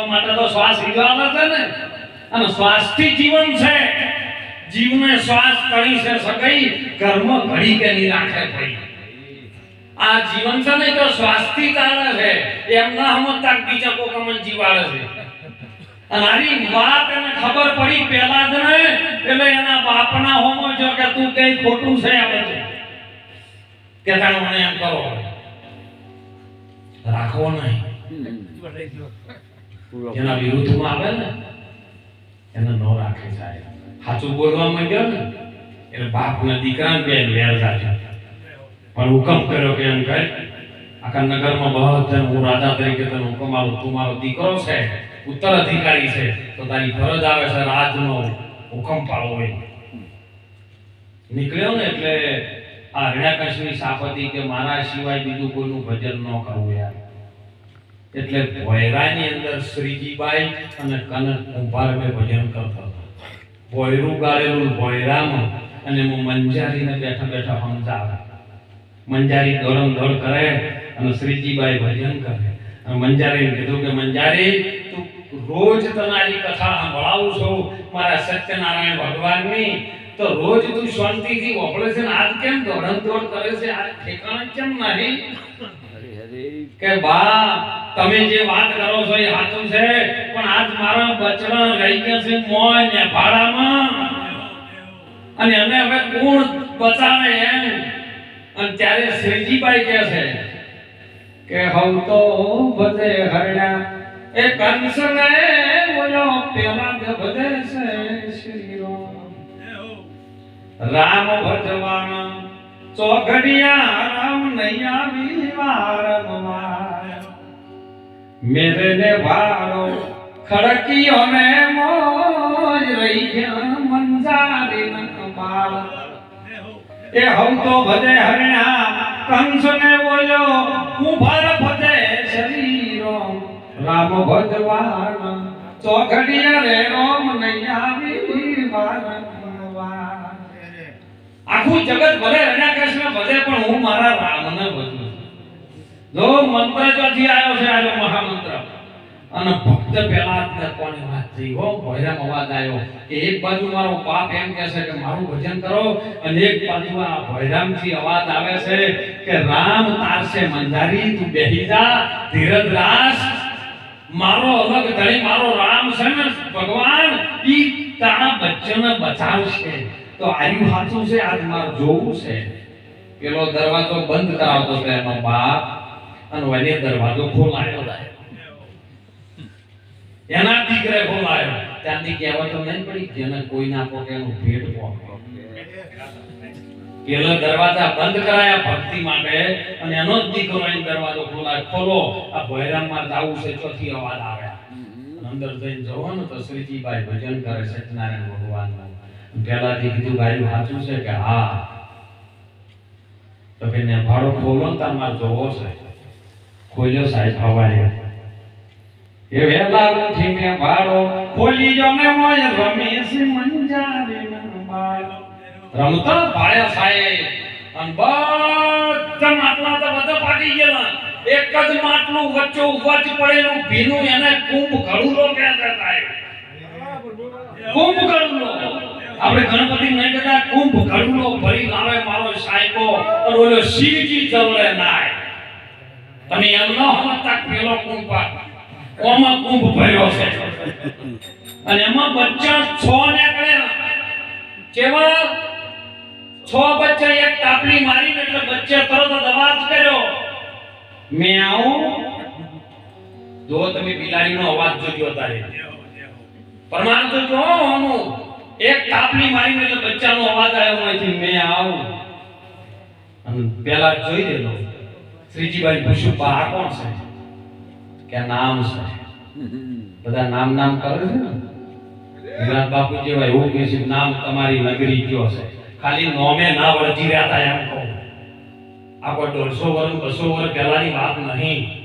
માટે વાત એને ખબર પડી પહેલા જ ને, એટલે એના બાપના હોમો જો કે તું કઈ ખોટું છે આ બધું. કે તાણ મને એમ કરો. રાખવો નહીં. જેના વિરુદ્ધમાં આવે ને એને ન રાખે સાહેબ. સાચું બોલવા માંડ્યો ને એટલે બાપ ને દીકરા બે વેર જાજો પણ હુકમ કર્યો કે એમ કહે આખા નગરમાં બધા હું રાજા તરીકે તને હુકમ આવું તું મારો દીકરો છે ઉત્તરાધિકારી છે તો તારી ફરજ આવે છે રાજનો હુકમ પાળવો હોય નીકળ્યો ને એટલે આ હરણ્યાકશની સાપ હતી કે મારા સિવાય બીજું કોઈનું ભજન ન કરવું યાર. એટલે ભોયરાની અંદર શ્રીજીબાઈ અને કનક કુંભારભાઈ ભજન કરતા હતા. ભોયરું ગાળેલું ભોયરામાં અને હું મંજારીને બેઠા બેઠા સમજાવે મંજારી દોડમ દોડ કરે અને શ્રીજીબાઈ ભજન કરે. અને મંજારીને કીધું કે, મંજારી, તું રોજ તમારી કથા સંભળાવું છું. મારા સત્યનારાયણ ભગવાનની. તો રોજ તું શાંતિથી વપડે છે ને? આજ કેમ દોડમ દોડ કરે છે? આ ઠેકાણ કેમ નહીં? કે બા, તમે જે વાત કરો છો એ સાચું છે, પણ આજ મારા બચડા રહી ગયા છે મોય ને ભાડામાં. અને અમે હવે કોણ બચાવે એમ. અને ત્યારે શ્રીજીભાઈ કહે છે કે હવ તો બધે હરણા એ કંસ ને બોલો પેલા કે બધે છે શ્રી રામ રામ ભજવાના ચોઘડિયા મેરે વાળો ખડકીઓ ને મોજ રહી ગયા મંજારી ન કમાલ એ હમ તો ભજે હરણા કંસ ને બોલ્યો હું ભર ભજે શરીરો. રામ ભજવાન ચોઘડિયા રે રોમ નૈયા આવી આખું જગત ભલે રણ્યા કૃષ્ણ ભજે, પણ હું મારા રામને ભજું. જો મંત્ર ક્યાંથી આવ્યો છે આજો મહામંત્ર. અને ભક્ત પેલા જ કોની વાત થઈ? હો ભૈરમ અવાજ આવ્યો કે એક બાજુ મારો બાપ એમ કહે છે કે મારું ભજન કરો, અને એક બાજુ આ ભોયરામથી અવાજ આવે છે કે રામ તારસે મંજારી તું બેહી જા ધીરજ રાસ મારો અલગ ધણી, મારો રામ છે ને, ભગવાન, ઈ તારા બચ્ચાને બચાવશે. તો આર્યું સાચું છે? આજ મારે જોવું છે. પેલો દરવાજો બંધ કરાવતો હતો એનો બાપ. અને વને દરવાજો ખોલાયો એના દીકરે ખોલાયો ત્યાંથી કહેવતો નહીં પડી જેને કોઈ ના પોકે એનું ભેટ પોકે પેલો દરવાજા બંધ કરાયા ભક્તિ માટે અને એનો જ દીકરો એ દરવાજો ખોલાય. ખોલો. આ ભૈરામમાં જાવું છે, ચોથી અવાજ આવે. અંદર જઈને જવો ને તો શ્રીજીભાઈ ભજન કરે સત્યનારાયણ ભગવાન પેલાથી કીધું, ભાઈ સાચું છે કે હા? તો કે, ને ભાડો ખોલો ને તમારે જોવો છે. ખોલ્યો સાહેબ હવારે એ વેલા ઉઠીને વાળો ખોલી જો ને મોય રમેશ મંજારી ના બાળ રમતા ભાડ્યા સાહેબ. અન બધા માટલા તો બધા પાડી ગયેલા. એક જ માટલું વચ્ચે ઉભજ પડેલું ભીનું એને કુંભ ઘડુલો કહેતા સાહેબ. કુંભ ઘડુલો આપણે ગણપતિ નહીં કહેતા, કુંભ ઘડુલો ભરી લાવે મારો સાયકો. અને ઓલો શિવજી જવળે નાય. તમે એમ ન હતા પેલો કુંભ ઓમાં કુંભ ભર્યો છે. અને એમાં બચ્ચા છ નીકળ્યા. જેવા છ બચ્ચા એક તાપલી મારી એટલે બચ્ચે તરત જ અવાજ કર્યો, મેં જો તમે બિલાડીનો અવાજ જોજો તારે પ્રમાણ તો જો આનું એક તાપલી મારી એટલે બચ્ચાનો અવાજ આવ્યો અહીંથી, મેં આવું. અને પેલા જોઈ લેલો. શ્રીજીભાઈ પૂછ્યું બા, આ કોણ છે? કે નામ છે? બધા નામ નામ કરે છે ને? વિરાટ બાપુ જેવા એવું કહે છે કે નામ તમારી નગરી કયો છે? ખાલી નોમે ના વળજી રહ્યા હતા એમ કહું. આ કોઈ દોઢસો વર્ષ બસો વર્ષ પહેલાની વાત નહીં.